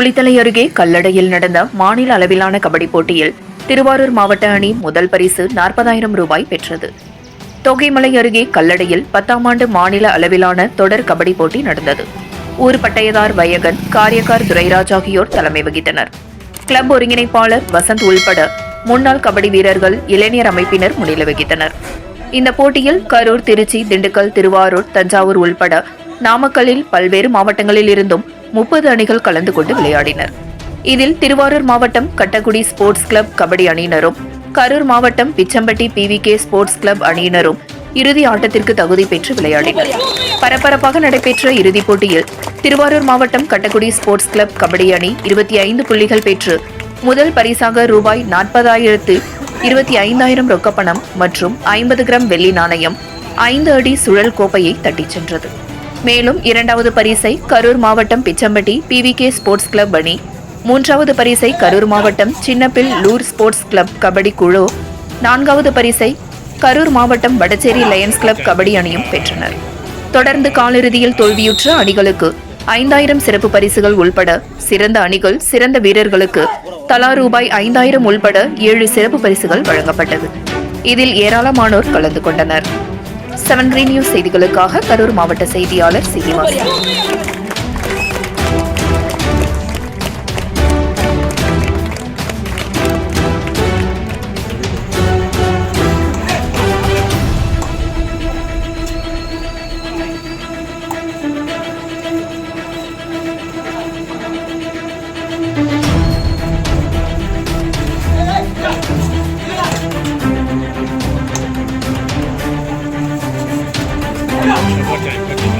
குளித்தலை அருகே கல்லடையில் நடந்த மாநில அளவிலான கபடி போட்டியில் திருவாரூர் மாவட்ட அணி முதல் பரிசு நாற்பதாயிரம் ரூபாய் பெற்றது. தொகைமலை அருகே கல்லடையில் பத்தாம் ஆண்டு மாநில அளவிலான தொடர் கபடி போட்டி நடந்தது. ஊர் பட்டயதார் வையகன் காரியக்கார் துரைராஜ் ஆகியோர் தலைமை வகித்தனர். கிளப் ஒருங்கிணைப்பாளர் வசந்த் உள்பட முன்னாள் கபடி வீரர்கள் இளைஞர் அமைப்பினர் முன்னிலை வகித்தனர். இந்த போட்டியில் கரூர் திருச்சி திண்டுக்கல் திருவாரூர் தஞ்சாவூர் உள்பட நாமக்கல்லில் பல்வேறு மாவட்டங்களில் இருந்தும் முப்பது அணிகள் கலந்து கொண்டு விளையாடினர். இதில் திருவாரூர் மாவட்டம் கட்டக்குடி ஸ்போர்ட்ஸ் கிளப் கபடி அணியினரும் கரூர் மாவட்டம் பிச்சம்பட்டி பிவிகே ஸ்போர்ட்ஸ் கிளப் அணியினரும் இறுதி ஆட்டத்திற்கு தகுதி பெற்று விளையாடினர். பரபரப்பாக நடைபெற்ற இறுதிப் போட்டியில் திருவாரூர் மாவட்டம் கட்டக்குடி ஸ்போர்ட்ஸ் கிளப் கபடி அணி இருபத்தி ஐந்து புள்ளிகள் பெற்று முதல் பரிசாக ரூபாய் நாற்பதாயிரத்து இருபத்தி ஐந்தாயிரம் ரொக்கப்பணம் மற்றும் ஐம்பது கிராம் வெள்ளி நாணயம் ஐந்து அடி சுழல் கோப்பையை தட்டிச் சென்றது. மேலும் இரண்டாவது பரிசை கரூர் மாவட்டம் பிச்சம்பட்டி பிவிகே ஸ்போர்ட்ஸ் கிளப் அணி. மூன்றாவது பரிசை கரூர் மாவட்டம் சின்னப்பில் லூர் ஸ்போர்ட்ஸ் கிளப் கபடி குழு. நான்காவது பரிசை கரூர் மாவட்டம் வடச்சேரி லயன்ஸ் கிளப் கபடி அணியும் பெற்றனர். தொடர்ந்து காலிறுதியில் தோல்வியுற்ற அணிகளுக்கு ஐந்தாயிரம் சிறப்பு பரிசுகள் உள்பட சிறந்த அணிகள் சிறந்த வீரர்களுக்கு தலா ரூபாய் ஐந்தாயிரம் உள்பட ஏழு சிறப்பு பரிசுகள் வழங்கப்பட்டது. இதில் ஏராளமானோர் கலந்து கொண்டனர். செவன் கிரீன் நியூஸ் செய்திகளுக்காக கரூர் மாவட்ட செய்தியாளர் சீனிவாசன். Okay, out.